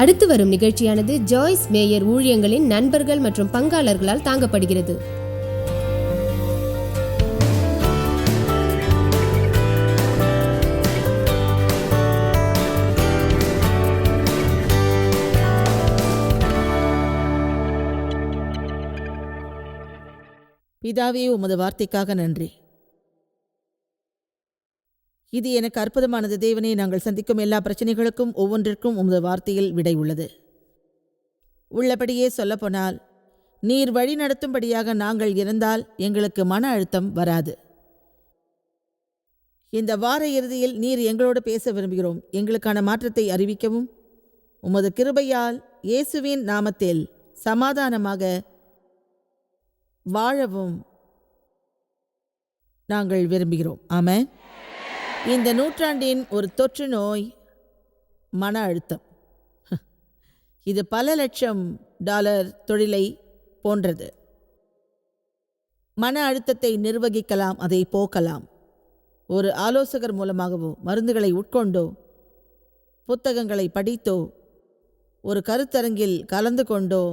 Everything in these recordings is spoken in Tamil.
அடுத்து வரும் நிகழ்ச்சியானது ஜாய்ஸ் மேயர் ஊழியங்களின் நண்பர்கள் மற்றும் பங்காளர்களால் தாங்கப்படுகிறது. பிதாவே உமது வார்த்தைக்காக நன்றி. இது எனக்கு அற்புதமானது தேவனே. நாங்கள் சந்திக்கும் எல்லா பிரச்சனைகளுக்கும் ஒவ்வொன்றிற்கும் உமது வார்த்தையில் விடை உள்ளது. உள்ளபடியே சொல்லப்போனால் நீர் வழி நடத்தும்படியாக நாங்கள் இருந்தால் எங்களுக்கு மன அழுத்தம் வராது. இந்த வார இறுதியில் நீர் எங்களோடு பேச விரும்புகிறோம். எங்களுக்கான மாற்றத்தை அறிவிக்கவும். உமது கிருபையால் இயேசுவின் நாமத்தில் சமாதானமாக வாழவும் நாங்கள் விரும்புகிறோம். ஆமாம் இந்த நூற்றாண்டின் ஒரு தொற்று நோய் மன அழுத்தம். இது பல லட்சம் டாலர் தொழிலை போன்றது. மன அழுத்தத்தை நிர்வகிக்கலாம் அதை போக்கலாம். ஒரு ஆலோசகர் மூலமாகவோ மருந்துகளை உட்கொண்டோ புத்தகங்களை படித்தோ ஒரு கருத்தரங்கில் கலந்து கொண்டோ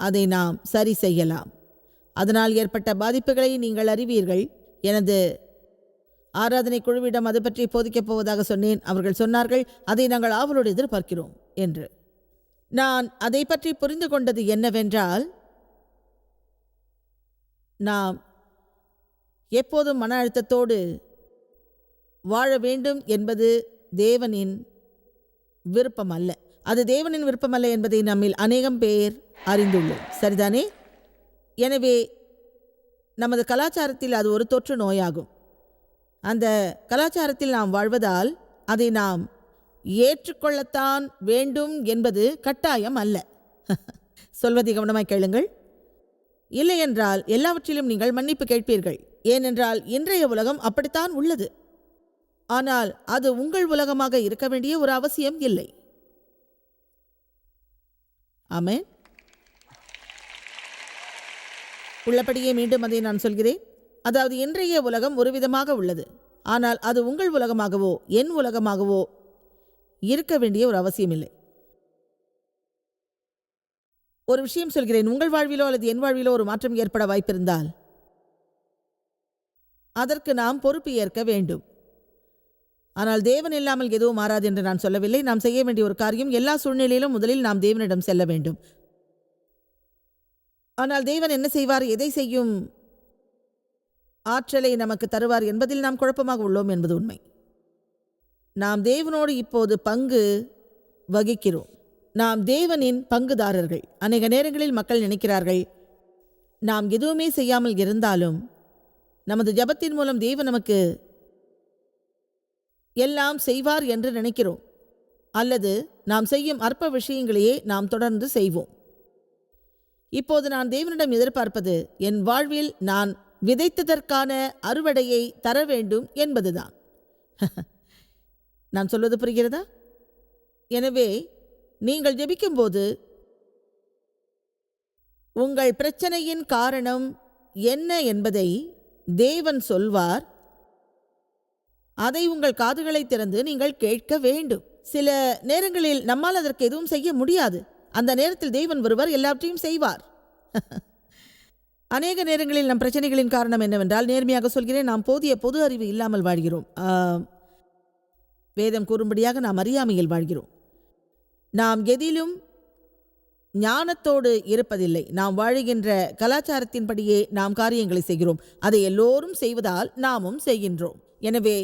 அதை நாம் சரி செய்யலாம். அதனால் ஏற்பட்ட பாதிப்புகளை நீங்கள் அறிவீர்கள். எனது ஆராதனை குழுவிடம் அது பற்றி போதிக்கப் போவதாக சொன்னேன். அவர்கள் சொன்னார்கள் அதை நாங்கள் ஆவலோடு எதிர்பார்க்கிறோம் என்று. நான் அதை பற்றி புரிந்து கொண்டது என்னவென்றால் நாம் எப்போதும் மன அழுத்தத்தோடு வாழ வேண்டும் என்பது தேவனின் விருப்பம் அல்ல அது தேவனின் விருப்பம் அல்ல என்பதை நம்மில் அநேகம் பேர் அறிந்துள்ளோம். சரிதானே? எனவே நமது கலாச்சாரத்தில் அது ஒரு தொற்று நோயாகும். அந்த கலாச்சாரத்தில் நாம் வாழ்வதால் அதை நாம் ஏற்றுக்கொள்ளத்தான் வேண்டும் என்பது கட்டாயம் அல்ல. சொல்வதை கவனமாய் கேளுங்கள். இல்லையென்றால் எல்லாவற்றிலும் நீங்கள் மன்னிப்பு கேட்பீர்கள். ஏனென்றால் இன்றைய உலகம் அப்படித்தான் உள்ளது. ஆனால் அது உங்கள் உலகமாக இருக்க வேண்டிய ஒரு அவசியம் இல்லை. ஆமே உள்ளபடியே மீண்டும் அதை நான் சொல்கிறேன். அதாவது இன்றைய உலகம் ஒரு விதமாக உள்ளது. ஆனால் அது உங்கள் உலகமாகவோ என் உலகமாகவோ இருக்க வேண்டிய ஒரு அவசியமில்லை. ஒரு விஷயம் சொல்கிறேன். உங்கள் வாழ்விலோ அல்லது என் வாழ்விலோ ஒரு மாற்றம் ஏற்பட வாய்ப்பிருந்தால் அதற்கு நாம் பொறுப்பு ஏற்க வேண்டும். ஆனால் தேவன் இல்லாமல் எதுவும் மாறாது என்று நான் சொல்லவில்லை. நாம் செய்ய வேண்டிய ஒரு காரியம் எல்லா சூழ்நிலையிலும் முதலில் நாம் தேவனிடம் செல்ல வேண்டும். ஆனால் தேவன் என்ன செய்வார்? எதை செய்யும்? ஆற்றலை நமக்கு தருவார் என்பதில் நாம் குழப்பமாக உள்ளோம் என்பது உண்மை. நாம் தேவனோடு இப்போது பங்கு வகிக்கிறோம். நாம் தேவனின் பங்குதாரர்கள். அநேக நேரங்களில் மக்கள் நினைக்கிறார்கள் நாம் எதுவுமே செய்யாமல் இருந்தாலும் நமது ஜபத்தின் மூலம் தேவன் நமக்கு எல்லாம் செய்வார் என்று நினைக்கிறோம். அல்லது நாம் செய்யும் அற்ப விஷயங்களையே நாம் தொடர்ந்து செய்வோம். இப்போது நான் தேவனிடம் எதிர்பார்ப்பது என் வாழ்வில் நான் விதைத்ததற்கான அறுவடையை தர வேண்டும் என்பதுதான். நான் சொல்வது புரிகிறதா? எனவே நீங்கள் ஜெபிக்கும்போது உங்கள் பிரச்சனையின் காரணம் என்ன என்பதை தேவன் சொல்வார். அதை உங்கள் காதுகளை திறந்து நீங்கள் கேட்க வேண்டும். சில நேரங்களில் நம்மால் அதற்கு எதுவும் செய்ய முடியாது. அந்த நேரத்தில் தேவன் ஒருவர் எல்லாவற்றையும் செய்வார். அநேக நேரங்களில் நம் பிரச்சனைகளின் காரணம் என்னவென்றால் நேர்மையாக சொல்கிறேன் நாம் போதிய பொது அறிவு இல்லாமல் வாழ்கிறோம். வேதம் கூறும்படியாக நாம் அறியாமையில் வாழ்கிறோம். நாம் எதிலும் ஞானத்தோடு இருப்பதில்லை. நாம் வாழுகின்ற கலாச்சாரத்தின்படியே நாம் காரியங்களை செய்கிறோம். அதை எல்லோரும் செய்வதால் நாமும் செய்கின்றோம். எனவே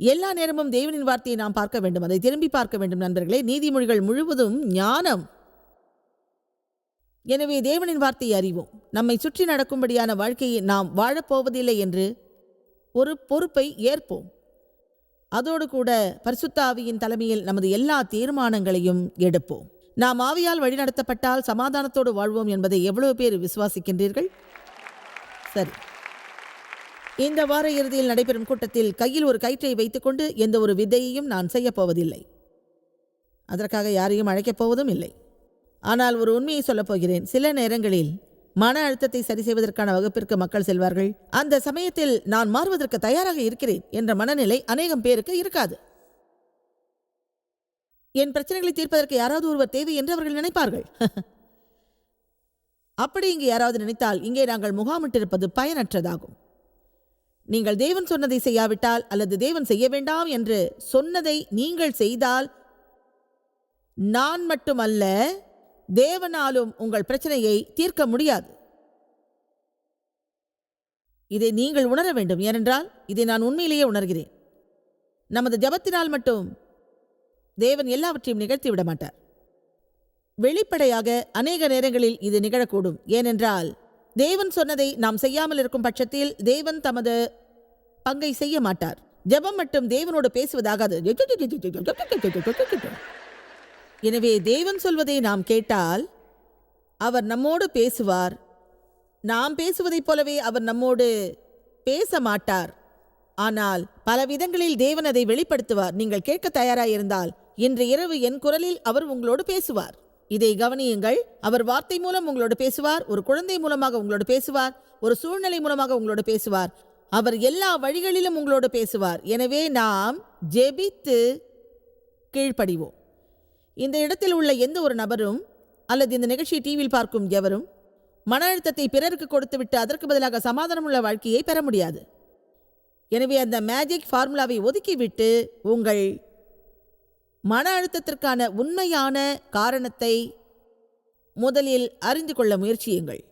எல்லா நேரமும் தேவனின் வார்த்தையை நாம் பார்க்க வேண்டும். அதை திரும்பி பார்க்க வேண்டும் நண்பர்களே. நீதிமொழிகள் முழுவதும் ஞானம். எனவே தேவனின் வார்த்தையை அறிவோம். நம்மை சுற்றி நடக்கும்படியான வாழ்க்கையை நாம் வாழப்போவதில்லை என்று ஒரு பொறுப்பை ஏற்போம். அதோடு கூட பரிசுத்தாவியின் தலைமையில் நமது எல்லா தீர்மானங்களையும் எடுப்போம். நாம் ஆவியால் வழிநடத்தப்பட்டால் சமாதானத்தோடு வாழ்வோம் என்பதை எவ்வளவு பேர் விசுவாசிக்கின்றீர்கள்? சரி. இந்த வார இறுதியில் நடைபெறும் கூட்டத்தில் கையில் ஒரு கயிற்றை வைத்துக்கொண்டு எந்த ஒரு விதையையும் நான் செய்யப் போவதில்லை. அதற்காக யாரையும் அழைக்கப் போவதும் இல்லை. ஆனால் ஒரு உண்மையை சொல்லப் போகிறேன். சில நேரங்களில் மன அழுத்தத்தை சரி செய்வதற்கான வகுப்பிற்கு மக்கள் செல்வார்கள். அந்த சமயத்தில் நான் மாறுவதற்கு தயாராக இருக்கிறேன் என்ற மனநிலை அநேகம் பேருக்கு இருக்காது. என் பிரச்சனைகளை தீர்ப்பதற்கு யாராவது ஒருவர் தேவை என்று அவர்கள் நினைப்பார்கள். அப்படி இங்கு யாராவது நினைத்தால் இங்கே நாங்கள் முகாமிட்டிருப்பது பயனற்றதாகும். நீங்கள் தேவன் சொன்னதை செய்யாவிட்டால் அல்லது தேவன் செய்ய வேண்டாம் என்று சொன்னதை நீங்கள் செய்தால் நான் மட்டுமல்ல தேவனாலும் உங்கள் பிரச்சனையை தீர்க்க முடியாது. இதை நீங்கள் உணர வேண்டும். ஏனென்றால் இதை நான் உண்மையிலேயே உணர்கிறேன். நமது ஜபத்தினால் மட்டும் தேவன் எல்லாவற்றையும் நிகழ்த்தி விட மாட்டார். வெளிப்படையாக அநேக நேரங்களில் இது நிகழக்கூடும். ஏனென்றால் தேவன் சொன்னதை நாம் செய்யாமல் இருக்கும் பட்சத்தில் தேவன் தமது பங்கை செய்ய மாட்டார். ஜெபம் மட்டும் தேவனோடு பேசுவதாகாது. எனவே தேவன் சொல்வதை நாம் கேட்டால் அவர் நம்மோடு பேசுவார். நாம் பேசுவதைப் போலவே அவர் நம்மோடு பேச மாட்டார் ஆனால் பல விதங்களில் தேவன் அதை வெளிப்படுத்துவார். நீங்கள் கேட்க தயாராயிருந்தால் இன்று இரவு என் குரலில் அவர் உங்களோடு பேசுவார். இதை கவனியுங்கள் அவர் வார்த்தை மூலம் உங்களோடு பேசுவார் ஒரு குழந்தை மூலமாக உங்களோடு பேசுவார் ஒரு சூழ்நிலை மூலமாக உங்களோடு பேசுவார். அவர் எல்லா வழிகளிலும் உங்களோடு பேசுவார். எனவே நாம் ஜெபித்து கீழ்ப்படிவோம். இந்த இடத்தில் உள்ள எந்த ஒரு நபரும் அல்லது இந்த நிகழ்ச்சியை டிவியில் பார்க்கும் எவரும் மன அழுத்தத்தை பிறருக்கு கொடுத்துவிட்டு அதற்கு பதிலாக சமாதானமுள்ள வாழ்க்கையை பெற முடியாது. எனவே அந்த மேஜிக் ஃபார்முலாவை ஒதுக்கிவிட்டு உங்கள் மன அழுத்தத்திற்கான உண்மையான காரணத்தை முதலில் அறிந்து கொள்ள முயற்சியுங்கள்.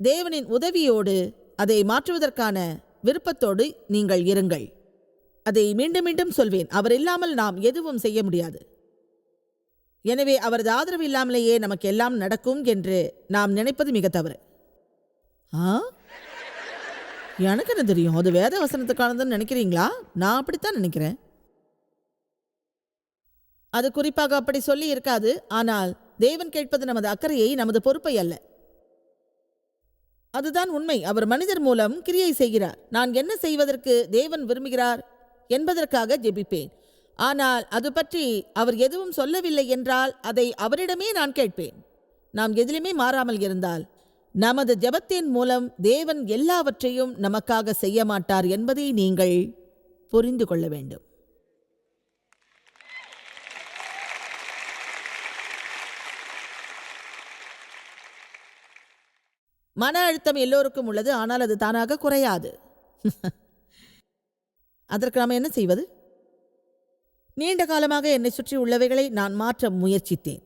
தேவனின் உதவியோடு அதை மாற்றுவதற்கான விருப்பத்தோடு நீங்கள் இருங்கள். அதை மீண்டும் மீண்டும் சொல்வேன். அவர் இல்லாமல் நாம் எதுவும் செய்ய முடியாது. எனவே அவரது ஆதரவு இல்லாமலேயே நமக்கு எல்லாம் நடக்கும் என்று நாம் நினைப்பது மிக தவறு. ஆ? எனக்கு என்ன தெரியும்? அது வேத வசனத்துக்கானதுன்னு நினைக்கிறீங்களா? நான் அப்படித்தான் நினைக்கிறேன். அது குறிப்பாக அப்படி சொல்லி இருக்காது. ஆனால் தேவன் கேட்பது நமது அக்கறையை நமது பொறுப்பை அல்ல. அதுதான் உண்மை. அவர் மனிதர் மூலம் கிரியை செய்கிறார். நான் என்ன செய்வதற்கு தேவன் விரும்புகிறார்? என்பதற்காக ஜெபிப்பேன். ஆனால் அது பற்றி அவர் எதுவும் சொல்லவில்லை என்றால் அதை அவரிடமே நான் கேட்பேன். நாம் எதிலுமே மாறாமல் இருந்தால் நமது ஜெபத்தின் மூலம் தேவன் எல்லாவற்றையும் நமக்காக செய்ய மாட்டார் என்பதை நீங்கள் புரிந்து கொள்ள வேண்டும். மன அழுத்தம் எல்லோருக்கும் உள்ளது ஆனால் அது தானாக குறையாது. அதற்கு நாம் என்ன செய்வது? நீண்ட காலமாக என்னை சுற்றி உள்ளவைகளை நான் மாற்ற முயற்சித்தேன்.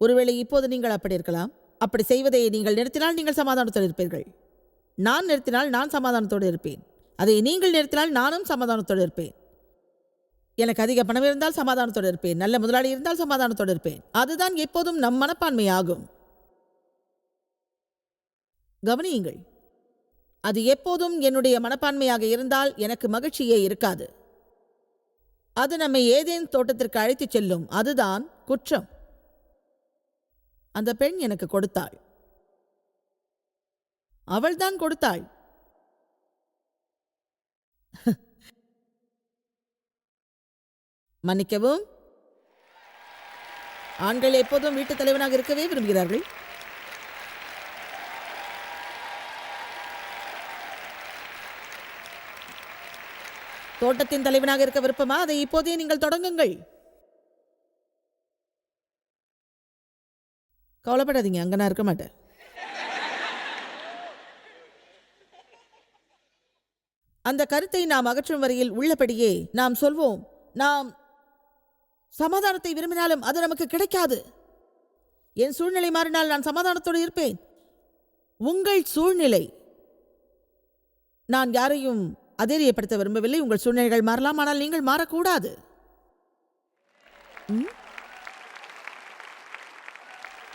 ஒருவேளை இப்போது நீங்கள் அப்படி இருக்கலாம். அப்படி செய்வதை நீங்கள் நிறுத்தினால் நீங்கள் சமாதானத்தோடு இருப்பீர்கள். நான் நிறுத்தினால் நான் சமாதானத்தோடு இருப்பேன். அதை நீங்கள் நிறுத்தினால் நானும் சமாதானத்தோடு இருப்பேன். எனக்கு அதிக பணம் இருந்தால் சமாதானத்தோடு இருப்பேன். நல்ல முதலாளி இருந்தால் சமாதானத்தோடு இருப்பேன். அதுதான் எப்போதும் நம் மனப்பான்மையாகும். கவனியுங்கள். அது எப்போதும் என்னுடைய மனப்பான்மையாக இருந்தால் எனக்கு மகிழ்ச்சியே இருக்காது. அது நம்மை ஏதேன் தோட்டத்திற்கு அழைத்துச் செல்லும். அதுதான் குற்றம். அந்த பெண் எனக்கு கொடுத்தாள். அவள்தான் கொடுத்தாள். மன்னிக்கவும். ஆண்கள் எப்போதும் வீட்டுத் தலைவனாக இருக்கவே விரும்புகிறார்கள். தோட்டத்தின் தலைவனாக இருக்க விருப்பமா? அதை இப்போதே நீங்கள் தொடங்குங்கள். கவலைப்படாதீங்க அங்க நான் இருக்க மாட்டேன். அந்த கருத்தை நாம் அகற்றும் வரையில் உள்ளபடியே நாம் சொல்வோம் நாம் சமாதானத்தை விரும்பினாலும் அது நமக்கு கிடைக்காது. என் சூழ்நிலை மாறினால் நான் சமாதானத்தோடு இருப்பேன். உங்கள் சூழ்நிலை. நான் யாரையும் அதேரியப்படுத்த விரும்பவில்லை. உங்கள் சூழ்நிலைகள் மாறலாம் ஆனால் நீங்கள் மாறக்கூடாது. ம்?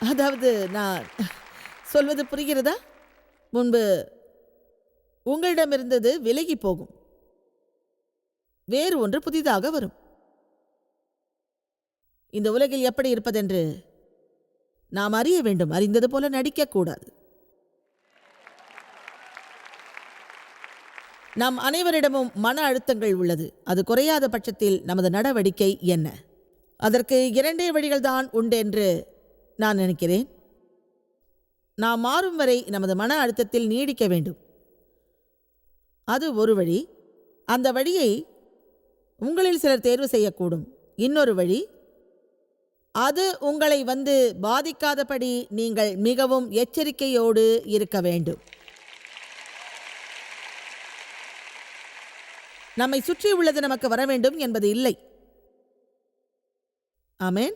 அதாவது நான் சொல்வது புரிகிறதா? முன்பு உங்களிடம் இருந்தது விலகி போகும். வேறு ஒன்று புதிதாக வரும். இந்த உலகில் எப்படி இருப்பதென்று நாம் அறிய வேண்டும். அறிந்தது போல நடிக்கக்கூடாது நம் அனைவரிடமும் மன அழுத்தங்கள் உள்ளது. அது குறையாத பட்சத்தில் நமது நடவடிக்கை என்ன? அதற்கு இரண்டே வழிகள்தான் உண்டு என்று நான் நினைக்கிறேன். நாம் மாறும் வரை நமது மன அழுத்தத்தில் நீடிக்க வேண்டும். அது ஒரு வழி. அந்த வழியை உங்களில் சிலர் தேர்வு செய்யக்கூடும். இன்னொரு வழி அது உங்களை வந்து பாதிக்காதபடி நீங்கள் மிகவும் எச்சரிக்கையோடு இருக்க வேண்டும். நம்மை சுற்றி உள்ளது நமக்கு வர வேண்டும் என்பது இல்லை. ஆமேன்.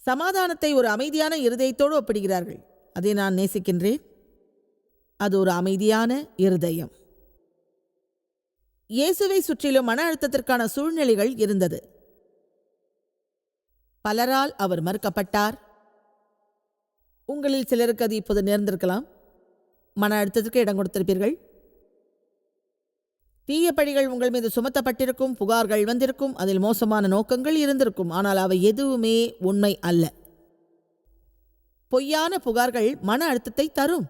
சமாதானத்தை ஒரு அமைதியான இருதயத்தோடு ஒப்பிடுகிறார்கள். அதை நான் நேசிக்கின்றேன். அது ஒரு அமைதியான இருதயம். இயேசுவை சுற்றிலும் மன அழுத்தத்திற்கான சூழ்நிலைகள் இருந்தது. பலரால் அவர் மறுக்கப்பட்டார். உங்களில் சிலருக்கு அது இப்போது நேர்ந்திருக்கலாம். மன அழுத்தத்திற்கு இடம் கொடுத்திருப்பீர்கள். தீய பழிகள் உங்கள் மீது சுமத்தப்பட்டிருக்கும் புகார்கள் வந்திருக்கும் அதில் மோசமான நோக்கங்கள் இருந்திருக்கும் ஆனால் அவை எதுவுமே உண்மை அல்ல. பொய்யான புகார்கள் மன அழுத்தத்தை தரும்.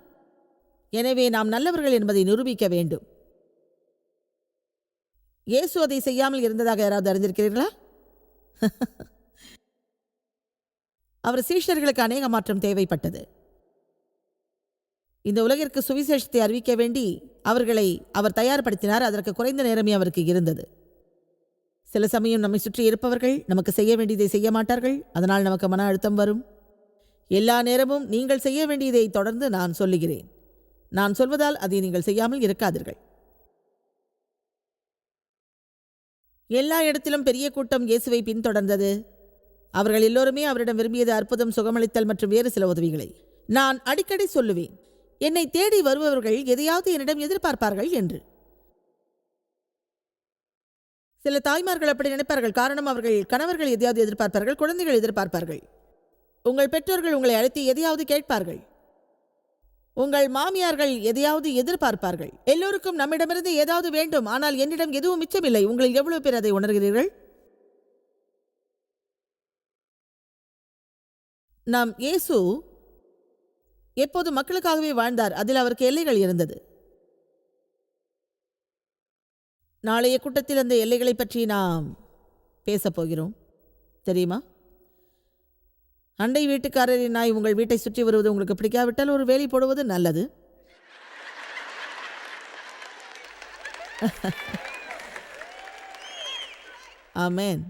எனவே நாம் நல்லவர்கள் என்பதை நிரூபிக்க வேண்டும். இயேசு அதை செய்யாமல் இருந்ததாக யாராவது அறிந்திருக்கிறீர்களா? அவர் சீஷர்களுக்கு அநேக மாற்றம் தேவைப்பட்டது. இந்த உலகிற்கு சுவிசேஷத்தை அறிவிக்க வேண்டி அவர்களை அவர் தயார்படுத்தினார். அதற்கு குறைந்த நேரமே அவருக்கு இருந்தது. சில சமயம் நம்மை சுற்றி இருப்பவர்கள் நமக்கு செய்ய வேண்டியதை செய்ய மாட்டார்கள். அதனால் நமக்கு மன அழுத்தம் வரும். எல்லா நேரமும் நீங்கள் செய்ய வேண்டியதை தொடர்ந்து நான் சொல்லுகிறேன். நான் சொல்வதால் அதை நீங்கள் செய்யாமல் இருக்காதீர்கள். எல்லா இடத்திலும் பெரிய கூட்டம் இயேசுவை பின்தொடர்ந்தது. அவர்கள் எல்லோருமே அவரிடம் விரும்பியது அற்புதம் சுகமளித்தல் மற்றும் வேறு சில உதவிகளை. நான் அடிக்கடி சொல்லுவேன். என்னை தேடி வருபவர்கள் எதையாவது என்னிடம் எதிர்பார்ப்பார்கள் என்று. சில தாய்மார்கள் அப்படி நினைப்பார்கள். காரணம் அவர்கள் கணவர்கள் எதையாவது எதிர்பார்ப்பார்கள் குழந்தைகள் எதிர்பார்ப்பார்கள். உங்கள் பெற்றோர்கள் உங்களை அழைத்து எதையாவது கேட்பார்கள். உங்கள் மாமியார்கள் எதையாவது எதிர்பார்ப்பார்கள். எல்லோருக்கும் நம்மிடமிருந்து ஏதாவது வேண்டும். ஆனால் என்னிடம் எதுவும் மிச்சமில்லை. உங்களில் எவ்வளவு பேர் அதை உணர்கிறீர்கள்? நாம் இயேசு எப்போது மக்களுக்காகவே வாழ்ந்தார். அதில் அவருக்கு எல்லைகள் இருந்தது. நாளைய கூட்டத்தில் அந்த எல்லைகளை பற்றி நாம் பேசப் போகிறோம். தெரியுமா? அண்டை வீட்டுக்காரரின் நாய் உங்கள் வீட்டை சுற்றி வருவது உங்களுக்கு பிடிக்காவிட்டால் ஒரு வேலி போடுவது நல்லது. ஆமேன்.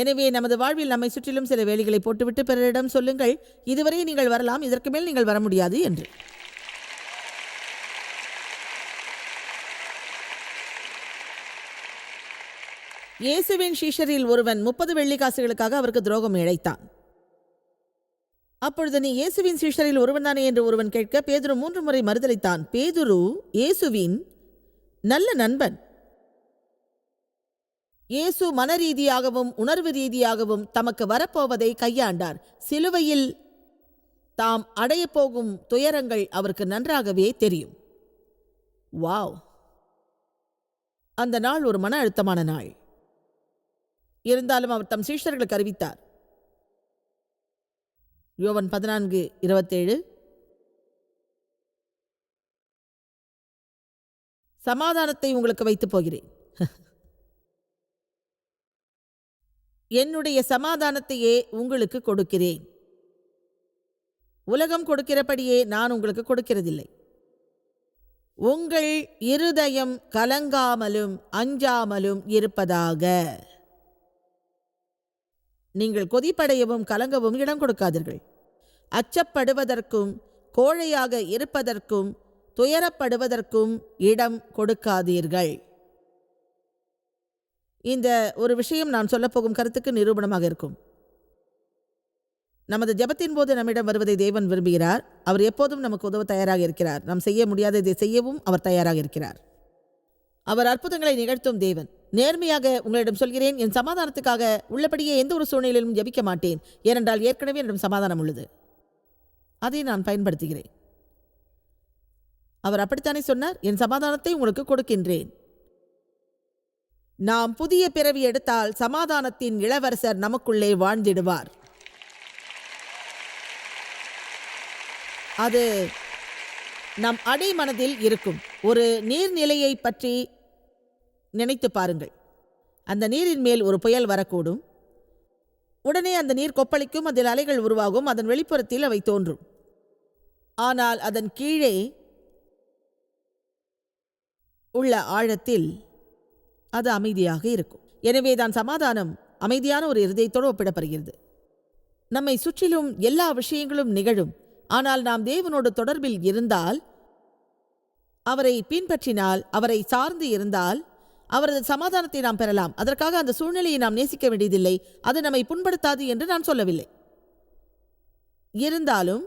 எனவே நமது வாழ்வில் நம்மை சுற்றிலும் சில வேலிகளை போட்டுவிட்டு பிறரிடம் சொல்லுங்கள். இதுவரை நீங்கள் வரலாம் இதற்கு மேல் நீங்கள் வர முடியாது என்று. இயேசுவின் சீஷரில் ஒருவன் முப்பது வெள்ளிக்காசுகளுக்காக அவருக்கு துரோகம் இழைத்தான். அப்பொழுது நீ இயேசுவின் சீஷரில் ஒருவன்தானே என்று ஒருவன் கேட்க பேதுரு மூன்று முறை மறுதளித்தான் பேதுரு இயேசுவின் நல்ல நண்பன். இயேசு மனரீதியாகவும் உணர்வு ரீதியாகவும் தமக்கு வரப்போவதை கையாண்டார். சிலுவையில் தாம் அடையப் போகும் துயரங்கள் அவருக்கு நன்றாகவே தெரியும். வாவ்! அந்த நாள் ஒரு மன அழுத்தமான நாள். இருந்தாலும் அவர் தம் சீஷர்களுக்கு அறிவித்தார். யோவன் பதினான்கு இருபத்தேழு. சமாதானத்தை உங்களுக்கு வைத்துப் போகிறேன். என்னுடைய சமாதானத்தையே உங்களுக்கு கொடுக்கிறேன். உலகம் கொடுக்கிறபடியே நான் உங்களுக்கு கொடுக்கிறதில்லை. உங்கள் இருதயம் கலங்காமலும் அஞ்சாமலும் இருப்பதாக. நீங்கள் கொதிப்படையவும் கலங்கவும் இடம் கொடுக்காதீர்கள். அச்சப்படுவதற்கும் கோழையாக இருப்பதற்கும் துயரப்படுவதற்கும் இடம் கொடுக்காதீர்கள். இந்த ஒரு விஷயம் நான் சொல்லப்போகும் கருத்துக்கு நிரூபணமாக இருக்கும். நமது ஜெபத்தின் போது நம்மிடம் வருவதை தேவன் விரும்புகிறார். அவர் எப்போதும் நமக்கு உதவ தயாராக இருக்கிறார். நாம் செய்ய முடியாததை செய்யவும் அவர் தயாராக இருக்கிறார். அவர் அற்புதங்களை நிகழ்த்தும் தேவன். நேர்மையாக உங்களிடம் சொல்கிறேன். என் சமாதானத்துக்காக உள்ளபடியே எந்த ஒரு சூழ்நிலையிலும் ஜெபிக்க மாட்டேன். ஏனென்றால் ஏற்கனவே என்னிடம் சமாதானம் உள்ளது. அதை நான் பயன்படுத்துகிறேன். அவர் அப்படித்தானே சொன்னார்? என் சமாதானத்தை உங்களுக்கு கொடுக்கின்றேன். நாம் புதிய பிறவி எடுத்தால் சமாதானத்தின் இளவரசர் நமக்குள்ளே வாழ்ந்திடுவார். அது நம் அடைமனதில் இருக்கும். ஒரு நீர்நிலையை பற்றி நினைத்து பாருங்கள். அந்த நீரின் மேல் ஒரு புயல் வரக்கூடும். உடனே அந்த நீர் கொப்பளிக்கும் அதில் அலைகள் உருவாகும் அதன் வெளிப்புறத்தில் அவை தோன்றும். ஆனால் அதன் கீழே உள்ள ஆழத்தில் அது அமைதியாக இருக்கும். எனவே தான் சமாதானம் அமைதியான ஒரு இருதயத்தோடு ஒப்பிடப்படுகிறது. நம்மை சுற்றிலும் எல்லா விஷயங்களும் நிகழும். ஆனால் நாம் தேவனோடு தொடர்பில் இருந்தால் அவரை பின்பற்றினால் அவரை சார்ந்து இருந்தால் அவரது சமாதானத்தை நாம் பெறலாம். அதற்காக அந்த சூழ்நிலையை நாம் நேசிக்க வேண்டியதில்லை. அது நம்மை புண்படுத்தாது என்று நான் சொல்லவில்லை. இருந்தாலும்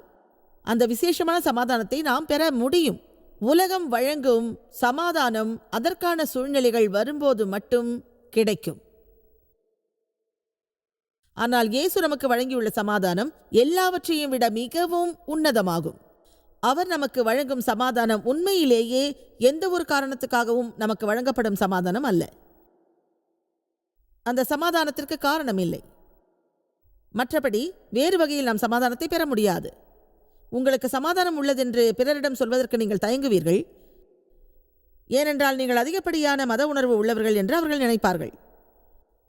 அந்த விசேஷமான சமாதானத்தை நாம் பெற முடியும். உலகம் வழங்கும் சமாதானம் அதற்கான சூழ்நிலைகள் வரும்போது மட்டும் கிடைக்கும். ஆனால் இயேசு நமக்கு வழங்கியுள்ள சமாதானம் எல்லாவற்றையும் விட மிகவும் உன்னதமாகும். அவர் நமக்கு வழங்கும் சமாதானம் உண்மையிலேயே எந்த ஒரு காரணத்துக்காகவும் நமக்கு வழங்கப்படும் சமாதானம் அல்ல. அந்த சமாதானத்திற்கு காரணம் இல்லை. மற்றபடி வேறு வகையில் நாம் சமாதானத்தை பெற முடியாது. உங்களுக்கு சமாதானம் உள்ளதென்று பிறரிடம் சொல்வதற்கு நீங்கள் தயங்குவீர்கள். ஏனென்றால் நீங்கள் அதிகப்படியான மத உணர்வு உள்ளவர்கள் என்று அவர்கள் நினைப்பார்கள்.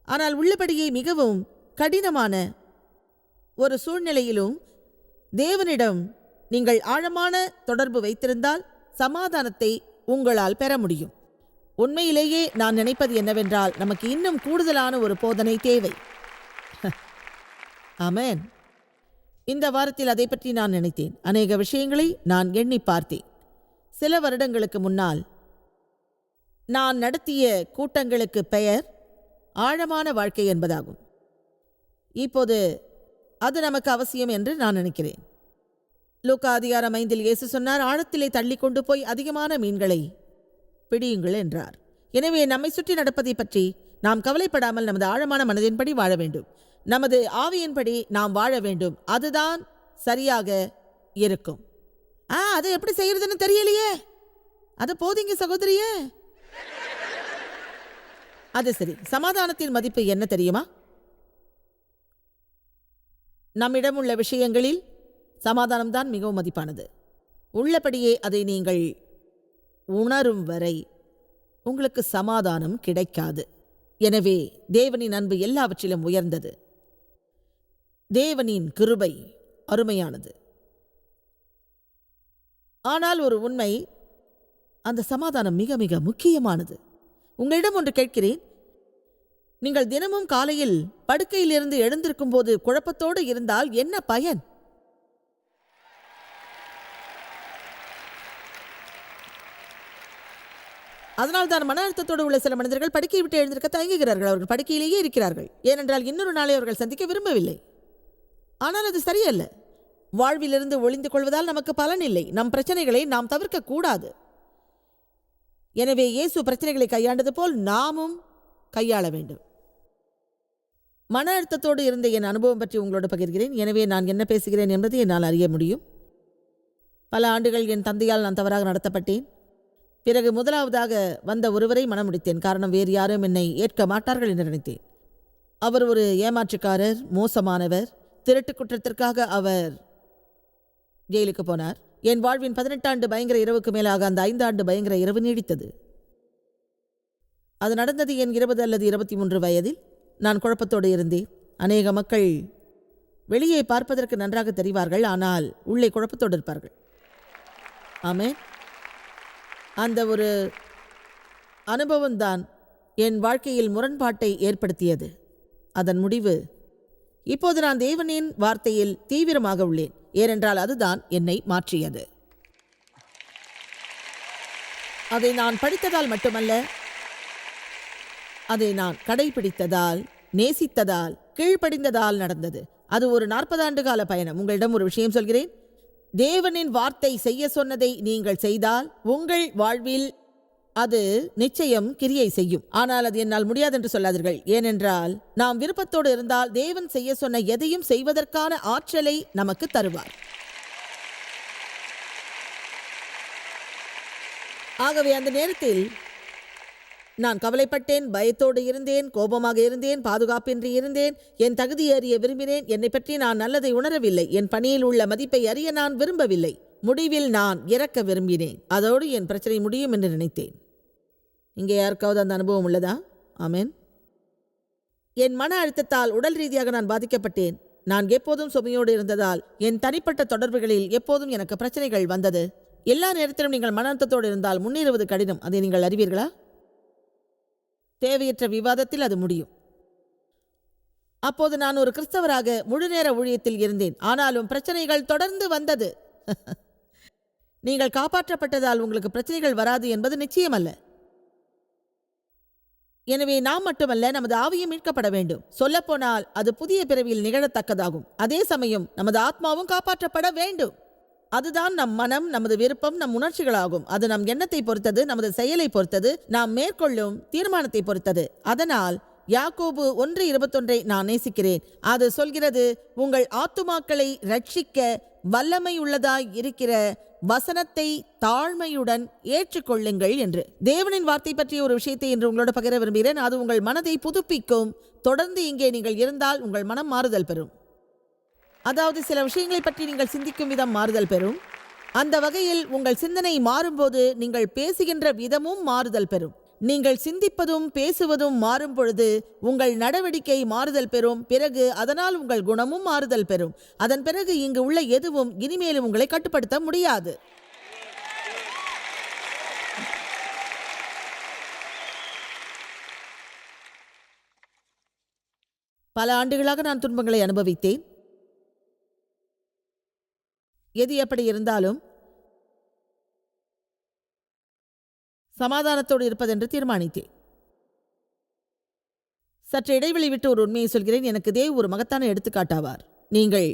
ஆனால் உள்ளபடியே மிகவும் கடினமான ஒரு சூழ்நிலையிலும் தேவனிடம் நீங்கள் ஆழமான தொடர்பு வைத்திருந்தால் சமாதானத்தை உங்களால் பெற முடியும். உண்மையிலேயே நான் நினைப்பது என்னவென்றால் நமக்கு இன்னும் கூடுதலான ஒரு போதனை தேவை. அமேன் இந்த வாரத்தில் அதை பற்றி நான் நினைத்தேன். அநேக விஷயங்களை நான் எண்ணி பார்த்தேன். சில வருடங்களுக்கு முன்னால் நான் நடத்திய கூட்டங்களுக்கு பெயர் ஆழமான வாழ்க்கை என்பதாகும். இப்போது அது நமக்கு அவசியம் என்று நான் நினைக்கிறேன். லூக்கா அதிகாரம் ஐந்தில் இயேசு சொன்னார் ஆழத்திலே தள்ளி கொண்டு போய் அதிகமான மீன்களை பிடியுங்கள் என்றார். எனவே நம்மை சுற்றி நடப்பதை பற்றி நாம் கவலைப்படாமல் நமது ஆழமான மனதின்படி வாழ வேண்டும். நமது ஆவியின்படி நாம் வாழ வேண்டும். அதுதான் சரியாக இருக்கும். ஆ அதை எப்படி செய்யறதுன்னு தெரியலையே. அது போதிங்க சகோதரியே. அது சரி. சமாதானத்தின் மதிப்பு என்ன தெரியுமா? நம்மிடம் உள்ள விஷயங்களில் சமாதானம்தான் மிகவும் மதிப்பானது. உள்ளபடியே அதை நீங்கள் உணரும் வரை உங்களுக்கு சமாதானம் கிடைக்காது. எனவே தேவனின் அன்பு எல்லாவற்றிலும் உயர்ந்தது. தேவனின் கிருபை அருமையானது. ஆனால் ஒரு உண்மை அந்த சமாதானம் மிக மிக முக்கியமானது. உங்களிடம் ஒன்று கேட்கிறேன். நீங்கள் தினமும் காலையில் படுக்கையிலிருந்து எழுந்திருக்கும் போது குழப்பத்தோடு இருந்தால் என்ன பயன்? அதனால் தான் மன அழுத்தத்தோடு உள்ள சில மனிதர்கள் படுக்கையை விட்டு எழுந்திருக்க தயங்குகிறார்கள். அவர்கள் படுக்கையிலேயே இருக்கிறார்கள். ஏனென்றால் இன்னொரு நாளை அவர்கள் சந்திக்க விரும்பவில்லை. ஆனால் அது சரியல்ல. வாழ்விலிருந்து ஒளிந்து கொள்வதால் நமக்கு பலன் இல்லை. நம் பிரச்சனைகளை நாம் தவிர்க்க கூடாது. எனவே இயேசு பிரச்சனைகளை கையாண்டது போல் நாமும் கையாள வேண்டும். மன அழுத்தத்தோடு இருந்த என் அனுபவம் பற்றி உங்களோடு பகிர்கிறேன். எனவே நான் என்ன பேசுகிறேன் என்பதை என்னால் அறிய முடியும். பல ஆண்டுகள் என் தந்தையால் நான் தவறாக நடத்தப்பட்டேன். பிறகு முதலாவதாக வந்த ஒருவரை மனமுடித்தேன் காரணம் வேறு யாரும் என்னை ஏற்க மாட்டார்கள் என்று நினைத்தேன். அவர் ஒரு ஏமாற்றுக்காரர் மோசமானவர். திருட்டு குற்றத்திற்காக அவர் ஜெயிலுக்கு போனார். என் வாழ்வின் பதினெட்டாண்டு பயங்கர இரவுக்கு மேலாக அந்த ஐந்தாண்டு பயங்கர இரவு நீடித்தது. அது நடந்தது என் இருபது அல்லது இருபத்தி மூன்று வயதில். நான் குழப்பத்தோடு இருந்தேன். அநேக மக்கள் வெளியே பார்ப்பதற்கு நன்றாக தெரிவார்கள். ஆனால் உள்ளே குழப்பத்தோடு இருப்பார்கள். ஆமே அந்த ஒரு அனுபவம்தான் என் வாழ்க்கையில் முரண்பாட்டை ஏற்படுத்தியது. அதன் முடிவு இப்போது நான் தேவனின் வார்த்தையில் தீவிரமாக உள்ளேன். ஏனென்றால் அதுதான் என்னை மாற்றியது. அதை நான் படித்ததால் மட்டுமல்ல அதை நான் கடைபிடித்ததால் நேசித்ததால் கீழ்ப்படிந்ததால் நடந்தது. அது ஒரு நாற்பது ஆண்டு கால பயணம். உங்களிடம் ஒரு விஷயம் சொல்கிறேன். தேவனின் வார்த்தை செய்ய சொன்னதை நீங்கள் செய்தால் உங்கள் வாழ்வில் அது நிச்சயம் கிரியை செய்யும். ஆனால் அது என்னால் முடியாது என்று சொல்லாதீர்கள். ஏனென்றால் நாம் விருப்பத்தோடு இருந்தால் தேவன் செய்ய சொன்ன எதையும் செய்வதற்கான ஆற்றலை நமக்கு தருவார். ஆகவே அந்த நேரத்தில் நான் கவலைப்பட்டேன் பயத்தோடு இருந்தேன் கோபமாக இருந்தேன் பாதுகாப்பின்றி இருந்தேன் என் தகுதி அறிய விரும்பினேன் என்னை பற்றி நான் நல்லதை உணரவில்லை என் பணியில் உள்ள மதிப்பை அறிய நான் விரும்பவில்லை. முடிவில் நான் இறக்க விரும்பினேன். அதோடு என் பிரச்சனை முடியும் என்று நினைத்தேன். இங்கே யாருக்காவது அந்த அனுபவம் உள்ளதா? ஆமேன். என் மன அழுத்தத்தால் உடல் ரீதியாக நான் பாதிக்கப்பட்டேன். நான் எப்போதும் சுமையோடு இருந்ததால் என் தனிப்பட்ட தொடர்புகளில் எப்போதும் எனக்கு பிரச்சனைகள் வந்தது. எல்லா நேரத்திலும் நீங்கள் மன அழுத்தத்தோடு இருந்தால் முன்னேறுவது கடினம். அதை நீங்கள் அறிவீர்களா? தேவையற்ற விவாதத்தில் அது முடியும். அப்போது நான் ஒரு கிறிஸ்தவராக முழுநேர ஊழியத்தில் இருந்தேன். ஆனாலும் பிரச்சனைகள் தொடர்ந்து வந்தது. நீங்கள் காப்பாற்றப்பட்டதால் உங்களுக்கு பிரச்சனைகள் வராது என்பது நிச்சயமல்ல. எனவே நாம் மட்டுமல்ல நமது ஆவியும் மீட்கப்பட வேண்டும். சொல்லப்போனால் அது புதிய பிறவியில் நிகழத்தக்கதாகும். அதே சமயம் நமது ஆத்மாவும் காப்பாற்றப்பட வேண்டும். அதுதான் நம் மனம் நமது விருப்பம் நம் உணர்ச்சிகளாகும். அது நம் எண்ணத்தை பொறுத்தது நமது செயலை பொறுத்தது நாம் மேற்கொள்ளும் தீர்மானத்தை பொறுத்தது. அதனால் யாக்கோபு ஒன்று இருபத்தொன்றை நான் நேசிக்கிறேன். அது சொல்கிறது உங்கள் ஆத்துமாக்களை ரட்சிக்க வல்லமை உள்ளதாய் இருக்கிற வசனத்தை தாழ்மையுடன் ஏற்றுக்கொள்ளுங்கள் என்று. தேவனின் வார்த்தை பற்றிய ஒரு விஷயத்தை இன்று உங்களோட பகிர விரும்புகிறேன். அது உங்கள் மனதை புதுப்பிக்கும். தொடர்ந்து இங்கே நீங்கள் இருந்தால் உங்கள் மனம் மாறுதல் பெறும். அதாவது சில விஷயங்களை பற்றி நீங்கள் சிந்திக்கும் விதம் மாறுதல் பெறும். அந்த வகையில் உங்கள் சிந்தனை மாறும்போது நீங்கள் பேசுகின்ற விதமும் மாறுதல் பெறும். நீங்கள் சிந்திப்பதும் பேசுவதும் மாறும் பொழுது உங்கள் நடவடிக்கை மாறுதல் பெறும். பிறகு அதனால் உங்கள் குணமும் மாறுதல் பெறும். அதன் பிறகு இங்கு உள்ள எதுவும் இனிமேலும் உங்களை கட்டுப்படுத்த முடியாது. பல ஆண்டுகளாக நான் துன்பங்களை அனுபவித்தேன். எது எப்படி இருந்தாலும் சமாதானத்தோடு இருப்பதென்று தீர்மானித்தேன். சற்று இடைவெளி விட்டு ஒரு உண்மையை சொல்கிறேன். எனக்கு தேவ் ஒரு மகத்தான எடுத்துக்காட்டாவார். நீங்கள்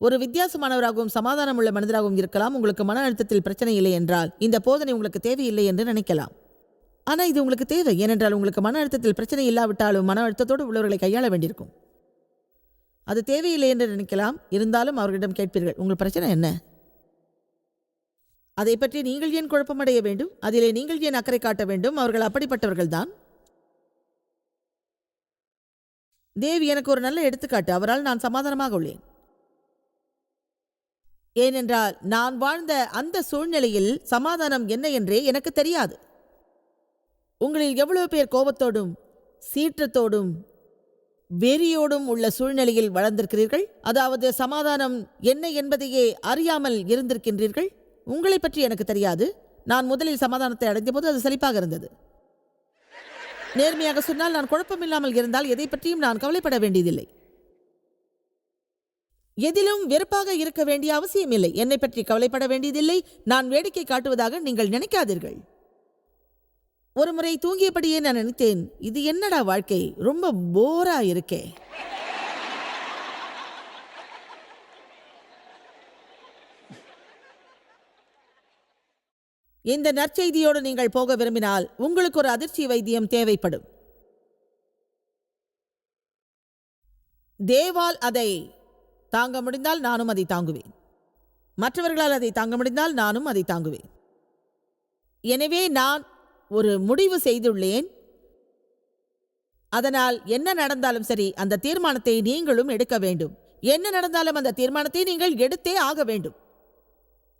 ஒரு வித்தியாசமானவராகவும் சமாதானம் உள்ள மனிதராகவும் இருக்கலாம். உங்களுக்கு மன அழுத்தத்தில் பிரச்சனை இல்லை என்றால் இந்த போதனை உங்களுக்கு தேவையில்லை என்று நினைக்கலாம். ஆனால் இது உங்களுக்கு தேவை. ஏனென்றால் உங்களுக்கு மன அழுத்தத்தில் பிரச்சனை இல்லாவிட்டாலும் மன அழுத்தத்தோடு உள்ளவர்களை கையாள வேண்டியிருக்கும். அது தேவையில்லை என்று நினைக்கலாம். இருந்தாலும் அவர்களிடம் கேட்பீர்கள் உங்கள் பிரச்சனை என்ன? அதை பற்றி நீங்கள் ஏன் குழப்பமடைய வேண்டும்? அதிலே நீங்கள் ஏன் அக்கறை காட்ட வேண்டும்? அவர்கள் அப்படிப்பட்டவர்கள்தான். தேவி எனக்கு ஒரு நல்ல எடுத்துக்காட்டு. அவரால் நான் சமாதானமாக உள்ளேன். ஏனென்றால் நான் வாழ்ந்த அந்த சூழ்நிலையில் சமாதானம் என்ன என்றே எனக்கு தெரியாது. உங்களில் எவ்வளவு பேர் கோபத்தோடும் சீற்றத்தோடும் வெறியோடும் உள்ள சூழ்நிலையில் வளர்ந்திருக்கிறீர்கள்? அதாவது சமாதானம் என்ன என்பதையே அறியாமல் இருந்திருக்கின்றீர்கள்? உங்களை பற்றி எனக்கு தெரியாது. நான் முதலில் சமாதானத்தை அடைந்தபோது அது செழிப்பாக இருந்தது. நேர்மையாக சொன்னால் நான் குழப்பமில்லாமல் இருந்தால் எதை பற்றியும் நான் கவலைப்பட வேண்டியதில்லை. எதிலும் வெறுப்பாக இருக்க வேண்டிய அவசியமில்லை. என்னை பற்றி கவலைப்பட வேண்டியதில்லை. நான் வேடிக்கை காட்டுவதாக நீங்கள் நினைக்காதீர்கள். ஒருமுறை தூங்கியபடியே நான் நினைத்தேன் இது என்னடா வாழ்க்கை? ரொம்ப போரா இருக்கே. இந்த நற்செய்தியோடு நீங்கள் போக விரும்பினால் உங்களுக்கு ஒரு அதிர்ச்சி வைத்தியம் தேவைப்படும். தேவால் அதை தாங்க முடிந்தால் நானும் அதை தாங்குவேன். மற்றவர்களால் அதை தாங்க முடிந்தால் நானும் அதை தாங்குவேன். எனவே நான் ஒரு முடிவு செய்துள்ளேன். அதனால் என்ன நடந்தாலும் சரி அந்த தீர்மானத்தை நீங்களும் எடுக்க வேண்டும். என்ன நடந்தாலும் அந்த தீர்மானத்தை நீங்கள் எடுத்தே ஆக வேண்டும்.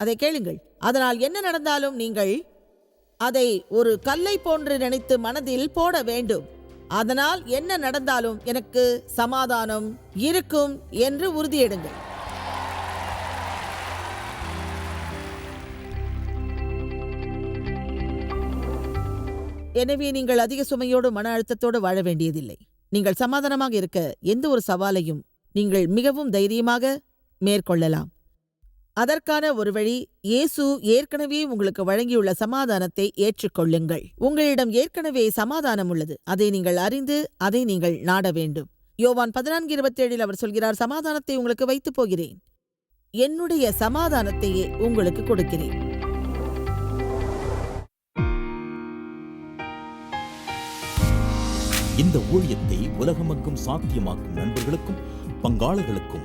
அதை கேளுங்கள். அதனால் என்ன நடந்தாலும் நீங்கள் அதை ஒரு கல்லை போன்று நினைத்து மனதில் போட வேண்டும். அதனால் என்ன நடந்தாலும் எனக்கு சமாதானம் இருக்கும் என்று உறுதியெடுங்கள். எனவே நீங்கள் அதிக சுமையோடு மன அழுத்தத்தோடு வாழ வேண்டியதில்லை. நீங்கள் சமாதானமாக இருக்க எந்த ஒரு சவாலையும் நீங்கள் மிகவும் தைரியமாக மேற்கொள்ளலாம். அதற்கான ஒரு வழி இயேசு ஏற்கனவே உங்களுக்கு வழங்கியுள்ள சமாதானத்தை ஏற்றுக்கொள்ளுங்கள். உங்களிடம் ஏற்கனவே சமாதானம் உள்ளது. அதை நீங்கள் அறிந்து அதை நீங்கள் நாட வேண்டும். யோவான் பதினான்கு இருபத்தேழில் அவர் சொல்கிறார் சமாதானத்தை உங்களுக்கு வைத்துப் போகிறேன். என்னுடைய சமாதானத்தையே உங்களுக்கு கொடுக்கிறேன். இந்த ஊழியத்தை உலகமெங்கும் சாத்தியமாக்கும் நண்பர்களுக்கும் பங்காளர்களுக்கும்